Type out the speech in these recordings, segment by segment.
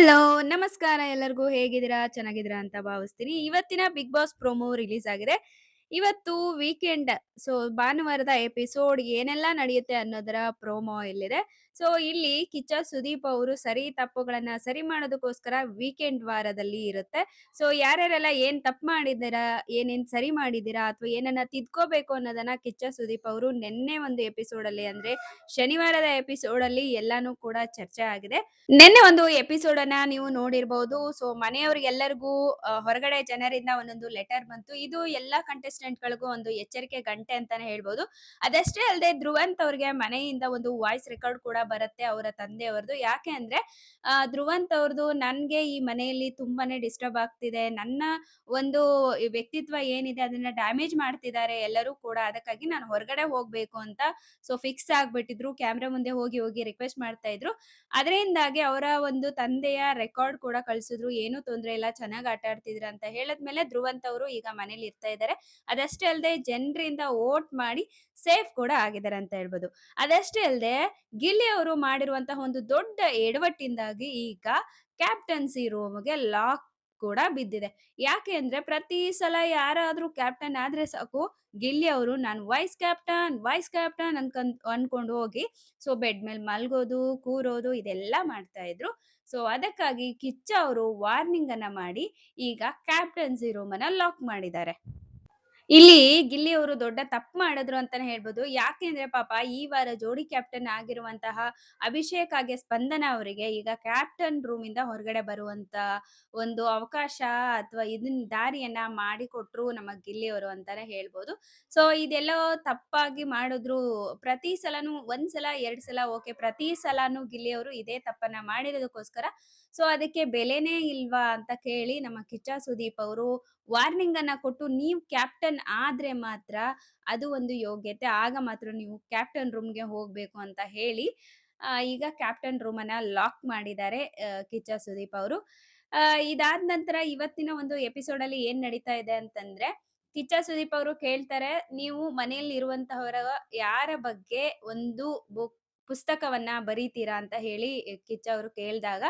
Hello! ನಮಸ್ಕಾರ ಎಲ್ಲರಿಗೂ ಹೇಗಿದ್ದೀರಾ? ಚೆನ್ನಾಗಿದ್ದೀರಾ ಅಂತ ಭಾವಿಸ್ತೀನಿ. ಇವತ್ತಿನ ಬಿಗ್ ಬಾಸ್ ಪ್ರೊಮೋ ರಿಲೀಸ್ ಆಗಿದೆ. ಇವತ್ತು ವೀಕೆಂಡ್ ಸೊ ಭಾನುವಾರದ ಎಪಿಸೋಡ್ ಏನೆಲ್ಲ ನಡೆಯುತ್ತೆ ಅನ್ನೋದರ ಪ್ರೋಮೋ ಇಲ್ಲಿದೆ. ಸೊ ಇಲ್ಲಿ ಕಿಚ್ಚ ಸುದೀಪ್ ಅವರು ಸರಿ ತಪ್ಪುಗಳನ್ನ ಸರಿ ಮಾಡೋದಕ್ಕೋಸ್ಕರ ವೀಕೆಂಡ್ ವಾರದಲ್ಲಿ ಇರುತ್ತೆ. ಸೊ ಯಾರ್ಯಾರೆಲ್ಲ ಏನ್ ತಪ್ಪು ಮಾಡಿದ್ದೀರಾ, ಏನೇನ್ ಸರಿ ಮಾಡಿದ್ದೀರಾ ಅಥವಾ ಏನನ್ನ ತಿದ್ಕೋಬೇಕು ಅನ್ನೋದನ್ನ ಕಿಚ್ಚ ಸುದೀಪ್ ಅವರು ನಿನ್ನೆ ಒಂದು ಎಪಿಸೋಡ್ ಅಲ್ಲಿ ಅಂದ್ರೆ ಶನಿವಾರದ ಎಪಿಸೋಡ್ ಅಲ್ಲಿ ಎಲ್ಲಾನು ಕೂಡ ಚರ್ಚೆ ಆಗಿದೆ. ನಿನ್ನೆ ಒಂದು ಎಪಿಸೋಡ್ ಅನ್ನ ನೀವು ನೋಡಿರ್ಬಹುದು. ಸೊ ಮನೆಯವ್ರಿಗೆಲ್ಲರಿಗೂ ಹೊರಗಡೆ ಜನರಿಂದ ಒಂದೊಂದು ಲೆಟರ್ ಬಂತು. ಇದು ಎಲ್ಲಾ ಕಂಟೆಸ್ಟೆಂಟ್ ಗಳಿಗೂ ಒಂದು ಎಚ್ಚರಿಕೆ ಗಂಟೆ ಅಂತಾನೆ ಹೇಳ್ಬೋದು. ಅದಷ್ಟೇ ಅಲ್ಲದೆ ಧ್ರುವಂತ್ ಅವ್ರಿಗೆ ಮನೆಯಿಂದ ಒಂದು ವಾಯ್ಸ್ ರೆಕಾರ್ಡ್ ಕೂಡ ಬರುತ್ತೆ ಅವರ ತಂದೆಯವರದು. ಯಾಕೆ ಅಂದ್ರೆ ಧ್ರುವಂತ್ ಅವ್ರದ್ದು ನನ್ಗೆ ಈ ಮನೆಯಲ್ಲಿ ತುಂಬಾನೇ ಡಿಸ್ಟರ್ಬ್ ಆಗ್ತಿದೆ. ನನ್ನ ಒಂದು ವ್ಯಕ್ತಿತ್ವ ಏನಿದೆ ಅದನ್ನ ಡ್ಯಾಮೇಜ್ ಮಾಡ್ತಿದ್ದಾರೆ ಎಲ್ಲರೂ ಕೂಡ. ಅದಕ್ಕಾಗಿ ನಾನು ಹೊರಗಡೆ ಹೋಗ್ಬೇಕು ಅಂತ ಸೊ ಫಿಕ್ಸ್ ಆಗ್ಬಿಟ್ಟಿದ್ರು. ಕ್ಯಾಮೆರಾ ಮುಂದೆ ಹೋಗಿ ಹೋಗಿ ರಿಕ್ವೆಸ್ಟ್ ಮಾಡ್ತಾ ಇದ್ರು. ಅದರಿಂದಾಗಿ ಅವರ ಒಂದು ತಂದೆಯ ರೆಕಾರ್ಡ್ ಕೂಡ ಕಳ್ಸಿದ್ರು. ಏನು ತೊಂದ್ರೆ ಇಲ್ಲ ಚೆನ್ನಾಗಿ ಆಟ ಆಡ್ತಿದ್ರು ಅಂತ ಹೇಳಿದ್ಮೇಲೆ ಧ್ರುವಂತ್ ಅವರು ಈಗ ಮನೇಲಿ ಇರ್ತಾ ಇದ್ದಾರೆ. ಅದಷ್ಟೇ ಅಲ್ಲದೆ ಜನರಿಂದ ವೋಟ್ ಮಾಡಿ ಸೇಫ್ ಕೂಡ ಆಗಿದ್ದಾರೆ ಅಂತ ಹೇಳ್ಬೋದು. ಅದಷ್ಟೇ ಅಲ್ಲದೆ ಗಿಲ್ಲಿ ಅವರು ಮಾಡಿರುವಂತಹ ಒಂದು ದೊಡ್ಡ ಎಡವಟ್ಟಿಂದಾಗಿ ಈಗ ಕ್ಯಾಪ್ಟನ್ಸಿ ರೂಮ್‌ಗೆ ಲಾಕ್ ಕೂಡ ಬಿದ್ದಿದೆ. ಯಾಕೆ ಅಂದ್ರೆ ಪ್ರತಿ ಸಲ ಯಾರಾದ್ರೂ ಕ್ಯಾಪ್ಟನ್ ಆದ್ರೆ ಸಾಕು ಗಿಲ್ಲಿ ಅವರು ನಾನು ವೈಸ್ ಕ್ಯಾಪ್ಟನ್, ವೈಸ್ ಕ್ಯಾಪ್ಟನ್ ಅನ್ಕೊಂಡ್ ಅನ್ಕೊಂಡು ಹೋಗಿ ಸೊ ಬೆಡ್ ಮೇಲೆ ಮಲ್ಗೋದು, ಕೂರೋದು ಇದೆಲ್ಲ ಮಾಡ್ತಾ ಇದ್ರು. ಸೊ ಅದಕ್ಕಾಗಿ ಕಿಚ್ಚ ಅವರು ವಾರ್ನಿಂಗ್ ಅನ್ನ ಮಾಡಿ ಈಗ ಕ್ಯಾಪ್ಟನ್ಸಿ ರೂಮ್ ಅನ್ನ ಲಾಕ್ ಮಾಡಿದ್ದಾರೆ. ಇಲ್ಲಿ ಗಿಲ್ಲಿ ಅವರು ದೊಡ್ಡ ತಪ್ಪು ಮಾಡಿದ್ರು ಅಂತಾನೆ ಹೇಳ್ಬೋದು. ಯಾಕೆಂದ್ರೆ ಪಾಪ ಈ ವಾರ ಜೋಡಿ ಕ್ಯಾಪ್ಟನ್ ಆಗಿರುವಂತಹ ಅಭಿಷೇಕ್ ಆಗಿ ಸ್ಪಂದನ ಅವರಿಗೆ ಈಗ ಕ್ಯಾಪ್ಟನ್ ರೂಮ್ ಇಂದ ಹೊರಗಡೆ ಬರುವಂತ ಒಂದು ಅವಕಾಶ ಅಥವಾ ಇದನ್ನ ದಾರಿಯನ್ನ ಮಾಡಿಕೊಟ್ರು ನಮ್ಮ ಗಿಲ್ಲಿ ಅವರು ಅಂತಾನೆ ಹೇಳ್ಬೋದು. ಸೊ ಇದೆಲ್ಲ ತಪ್ಪಾಗಿ ಮಾಡಿದ್ರು. ಪ್ರತಿ ಸಲನು ಒಂದ್ಸಲ ಎರಡ್ ಸಲ ಓಕೆ. ಪ್ರತಿ ಸಲಾನು ಗಿಲ್ಲಿ ಅವರು ಇದೇ ತಪ್ಪನ್ನ ಮಾಡಿರೋದಕ್ಕೋಸ್ಕರ ಸೊ ಅದಕ್ಕೆ ಬೆಲೆನೇ ಇಲ್ವಾ ಅಂತ ಕೇಳಿ ನಮ್ಮ ಕಿಚ್ಚ ಸುದೀಪ್ ಅವರು ವಾರ್ನಿಂಗ್ ಅನ್ನ ಕೊಟ್ಟು ನೀವು ಕ್ಯಾಪ್ಟನ್ ಆದ್ರೆ ಮಾತ್ರ ಅದು ಒಂದು ಯೋಗ್ಯತೆ. ಆಗ ಮಾತ್ರ ನೀವು ಕ್ಯಾಪ್ಟನ್ ರೂಮ್‌ಗೆ ಹೋಗ್ಬೇಕು ಅಂತ ಹೇಳಿ ಈಗ ಕ್ಯಾಪ್ಟನ್ ರೂಮ್ ಅನ್ನ ಲಾಕ್ ಮಾಡಿದ್ದಾರೆ ಕಿಚ್ಚ ಸುದೀಪ್ ಅವರು. ಇದಾದ ನಂತರ ಇವತ್ತಿನ ಒಂದು ಎಪಿಸೋಡ್ ಅಲ್ಲಿ ಏನ್ ನಡೀತಾ ಇದೆ ಅಂತಂದ್ರೆ, ಕಿಚ್ಚ ಸುದೀಪ್ ಅವರು ಕೇಳ್ತಾರೆ, ನೀವು ಮನೆಯಲ್ಲಿ ಇರುವಂತಹವರ ಯಾರ ಬಗ್ಗೆ ಒಂದು ಬುಕ್ ಪುಸ್ತಕವನ್ನ ಬರೀತೀರಾ ಅಂತ ಹೇಳಿ ಕಿಚ್ಚ ಅವರು ಕೇಳಿದಾಗ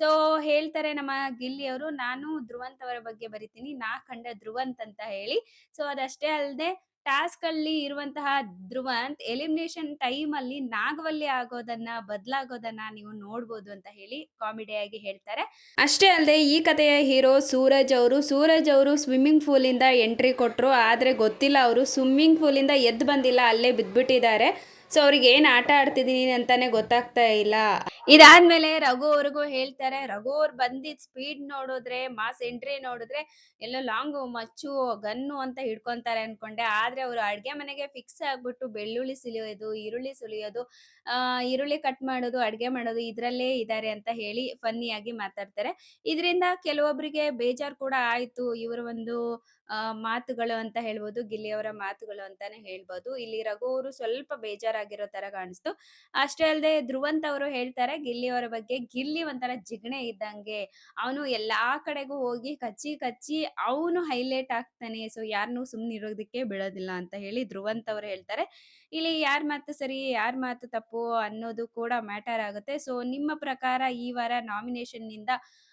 ಸೊ ಹೇಳ್ತಾರೆ ನಮ್ಮ ಗಿಲ್ಲಿ ಅವರು, ನಾನು ಧ್ರುವಂತ್ ಅವರ ಬಗ್ಗೆ ಬರಿತೀನಿ, ನಾ ಕಂಡ ಧ್ರುವಂತ್ ಅಂತ ಹೇಳಿ. ಸೊ ಅದಷ್ಟೇ ಅಲ್ಲದೆ ಟಾಸ್ಕ್ ಅಲ್ಲಿ ಇರುವಂತಹ ಧ್ರುವಂತ್ ಎಲಿಮಿನೇಷನ್ ಟೈಮ್ ಅಲ್ಲಿ ನಾಗವಲ್ಲಿ ಆಗೋದನ್ನ ಬದಲಾಗೋದನ್ನ ನೀವು ನೋಡ್ಬೋದು ಅಂತ ಹೇಳಿ ಕಾಮಿಡಿಯಾಗಿ ಹೇಳ್ತಾರೆ. ಅಷ್ಟೇ ಅಲ್ಲದೆ ಈ ಕಥೆಯ ಹೀರೋ ಸೂರಜ್ ಅವರು ಸೂರಜ್ ಅವರು ಸ್ವಿಮ್ಮಿಂಗ್ ಪೂಲ್ ಇಂದ ಎಂಟ್ರಿ ಕೊಟ್ರು, ಆದ್ರೆ ಗೊತ್ತಿಲ್ಲ ಅವರು ಸ್ವಿಮ್ಮಿಂಗ್ ಪೂಲ್ ಇಂದ ಎದ್ದು ಬಂದಿಲ್ಲ, ಅಲ್ಲೇ ಬಿದ್ದ್ಬಿಟ್ಟಿದ್ದಾರೆ ಸೊ ಅವ್ರಿಗೆ ಏನ್ ಆಟ ಆಡ್ತಿದೀನಿ ಅಂತಾನೆ ಗೊತ್ತಾಗ್ತಾ ಇಲ್ಲ. ಇದಾದ್ಮೇಲೆ ರಘು ಅವ್ರಿಗೂ ಹೇಳ್ತಾರೆ, ರಘು ಅವ್ರು ಬಂದಿದ್ ಸ್ಪೀಡ್ ನೋಡಿದ್ರೆ ಮಾಸ್ ಎಂಟ್ರಿ ನೋಡಿದ್ರೆ ಎಲ್ಲೋ ಲಾಂಗ್ ಮಚ್ಚು, ಗನ್ನು ಅಂತ ಹಿಡ್ಕೊಂತಾರೆ ಅನ್ಕೊಂಡೆ. ಆದ್ರೆ ಅವರು ಅಡ್ಗೆ ಮನೆಗೆ ಫಿಕ್ಸ್ ಆಗ್ಬಿಟ್ಟು ಬೆಳ್ಳುಳ್ಳಿ ಸುಲಿಯೋದು, ಈರುಳ್ಳಿ ಸುಲಿಯೋದು, ಆ, ಈರುಳ್ಳಿ ಕಟ್ ಮಾಡೋದು, ಅಡ್ಗೆ ಮಾಡೋದು ಇದ್ರಲ್ಲೇ ಇದ್ದಾರೆ ಅಂತ ಹೇಳಿ ಫನ್ನಿಯಾಗಿ ಮಾತಾಡ್ತಾರೆ. ಇದರಿಂದ ಕೆಲವೊಬ್ಬರಿಗೆ ಬೇಜಾರ್ ಕೂಡ ಆಯ್ತು. ಇವರ ಒಂದು ಮಾತುಗಳು ಅಂತ ಹೇಳ್ಬೋದು, ಗಿಲ್ಲಿಯವರ ಮಾತುಗಳು ಅಂತಾನೆ ಹೇಳ್ಬೋದು. ಇಲ್ಲಿ ರಘು ಅವರು ಸ್ವಲ್ಪ ಬೇಜಾರಾಗಿರೋ ತರ ಕಾಣಿಸ್ತು. ಅಷ್ಟೇ ಅಲ್ಲದೆ ಧ್ರುವಂತ ಅವರು ಹೇಳ್ತಾರೆ, ಗಿಲ್ಲಿಯವರ ಬಗ್ಗೆ ಗಿಲ್ಲಿ ಒಂಥರ ಜಿಗಣೆ ಇದ್ದಂಗೆ. ಅವನು ಎಲ್ಲಾ ಕಡೆಗೂ ಹೋಗಿ ಕಚ್ಚಿ ಕಚ್ಚಿ ಅವನು ಹೈಲೈಟ್ ಆಗ್ತಾನೆ, ಸೊ ಯಾರನ್ನೂ ಸುಮ್ನೆ ಇರೋದಕ್ಕೆ ಬಿಡೋದಿಲ್ಲ ಅಂತ ಹೇಳಿ ಧ್ರುವಂತ ಅವರು ಹೇಳ್ತಾರೆ. ಇಲ್ಲಿ ಯಾರ ಮಾತು ಸರಿ, ಯಾರ ಮಾತು ತಪ್ಪು ಅನ್ನೋದು ಕೂಡ ಮ್ಯಾಟರ್ ಆಗುತ್ತೆ. ಸೊ ನಿಮ್ಮ ಪ್ರಕಾರ ಈ ವಾರ ನಾಮಿನೇಷನ್ನಿಂದ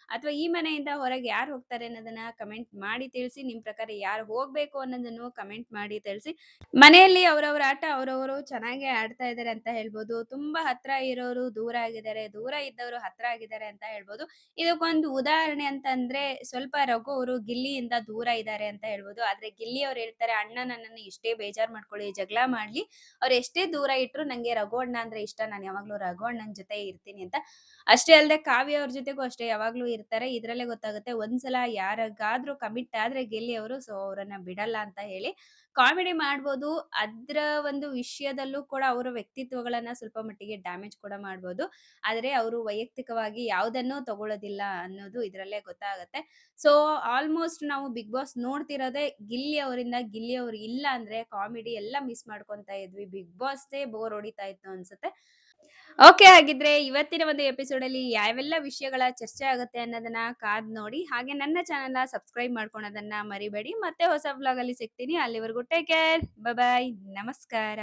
ಅಥವಾ ಈ ಮನೆಯಿಂದ ಹೊರಗೆ ಯಾರು ಹೋಗ್ತಾರೆ ಅನ್ನೋದನ್ನ ಕಮೆಂಟ್ ಮಾಡಿ ತಿಳಿಸಿ, ನಿಮ್ ಪ್ರಕಾರ ಯಾರು ಹೋಗ್ಬೇಕು ಅನ್ನೋದನ್ನು ಕಮೆಂಟ್ ಮಾಡಿ ತಿಳಿಸಿ. ಮನೆಯಲ್ಲಿ ಅವರವರ ಆಟ ಅವರವರು ಚೆನ್ನಾಗೆ ಆಡ್ತಾ ಇದ್ದಾರೆ ಅಂತ ಹೇಳ್ಬೋದು. ತುಂಬಾ ಹತ್ರ ಇರೋರು ದೂರ ಆಗಿದ್ದಾರೆ, ದೂರ ಇದ್ದವರು ಹತ್ರ ಆಗಿದ್ದಾರೆ ಅಂತ ಹೇಳ್ಬೋದು. ಇದಕ್ಕೊಂದು ಉದಾಹರಣೆ ಅಂತಂದ್ರೆ ಸ್ವಲ್ಪ ರಘು ಅವರು ಗಿಲ್ಲಿಯಿಂದ ದೂರ ಇದ್ದಾರೆ ಅಂತ ಹೇಳ್ಬೋದು. ಆದ್ರೆ ಗಿಲ್ಲಿ ಅವ್ರು ಹೇಳ್ತಾರೆ ಅಣ್ಣ ನನ್ನನ್ನು ಇಷ್ಟೇ ಬೇಜಾರ್ ಮಾಡ್ಕೊಳ್ಳಿ, ಜಗಳ ಮಾಡ್ಲಿ. ಅವ್ರು ಎಷ್ಟೇ ದೂರ ಇಟ್ರು ನಂಗೆ ರಘು ಅಣ್ಣ ಅಂದ್ರೆ ಇಷ್ಟ. ನಾನು ಯಾವಾಗ್ಲೂ ರಘು ಅಣ್ಣನ ಜೊತೆ ಇರ್ತೀನಿ ಅಂತ. ಅಷ್ಟೇ ಅಲ್ಲದೆ ಕಾವ್ಯ ಅವ್ರ ಜೊತೆಗೂ ಅಷ್ಟೇ, ಯಾವಾಗ್ಲೂ ಇರ್ತಾರೆ, ಇದ್ರಲ್ಲೇ ಗೊತ್ತಾಗುತ್ತೆ. ಒಂದ್ಸಲ ಯಾರಿಗಾದ್ರೂ ಕಮಿಟ್ ಆದ್ರೆ ಗೆಲ್ಲಿ ಅವರು ಸೊ ಅವರನ್ನ ಬಿಡಲ್ಲ ಅಂತ ಹೇಳಿ ಕಾಮಿಡಿ ಮಾಡ್ಬೋದು. ಅದ್ರ ಒಂದು ವಿಷಯದಲ್ಲೂ ಕೂಡ ಅವರ ವ್ಯಕ್ತಿತ್ವಗಳನ್ನ ಸ್ವಲ್ಪ ಮಟ್ಟಿಗೆ ಡ್ಯಾಮೇಜ್ ಕೂಡ ಮಾಡ್ಬೋದು. ಆದ್ರೆ ಅವರು ವೈಯಕ್ತಿಕವಾಗಿ ಯಾವುದನ್ನೂ ತಗೊಳ್ಳೋದಿಲ್ಲ ಅನ್ನೋದು ಇದ್ರಲ್ಲೇ ಗೊತ್ತಾಗುತ್ತೆ. ಸೊ ಆಲ್ಮೋಸ್ಟ್ ನಾವು ಬಿಗ್ ಬಾಸ್ ನೋಡ್ತಿರೋದೇ ಗಿಲ್ಲಿ ಅವರಿಂದ ಗಿಲ್ಲಿ ಅವ್ರು ಇಲ್ಲ ಅಂದ್ರೆ ಕಾಮಿಡಿ ಎಲ್ಲ ಮಿಸ್ ಮಾಡ್ಕೊಂತ ಇದ್ವಿ. ಬಿಗ್ ಬಾಸ್ ಬೋರ್ ಹೊಡಿತಾ ಇತ್ತು ಅನ್ಸುತ್ತೆ. ಓಕೆ ಹಾಗಿದ್ರೆ ಇವತ್ತಿನ ಒಂದು ಎಪಿಸೋಡ್ ಅಲ್ಲಿ ಯಾವೆಲ್ಲ ವಿಷಯಗಳ ಚರ್ಚೆ ಆಗುತ್ತೆ ಅನ್ನೋದನ್ನ ಕಾದ್ ನೋಡಿ ಹಾಗೆ ನನ್ನ ಚಾನೆಲ್ ಸಬ್ಸ್ಕ್ರೈಬ್ ಮಾಡ್ಕೊಳೋದನ್ನ ಮರಿಬೇಡಿ. ಮತ್ತೆ ಹೊಸ ಬ್ಲಾಗ್ ಅಲ್ಲಿ ಸಿಗ್ತೀನಿ. ಅಲ್ಲಿವರೆಗೂ ಟೇಕ್ ಕೇರ್ ಬಾಯ್ ನಮಸ್ಕಾರ.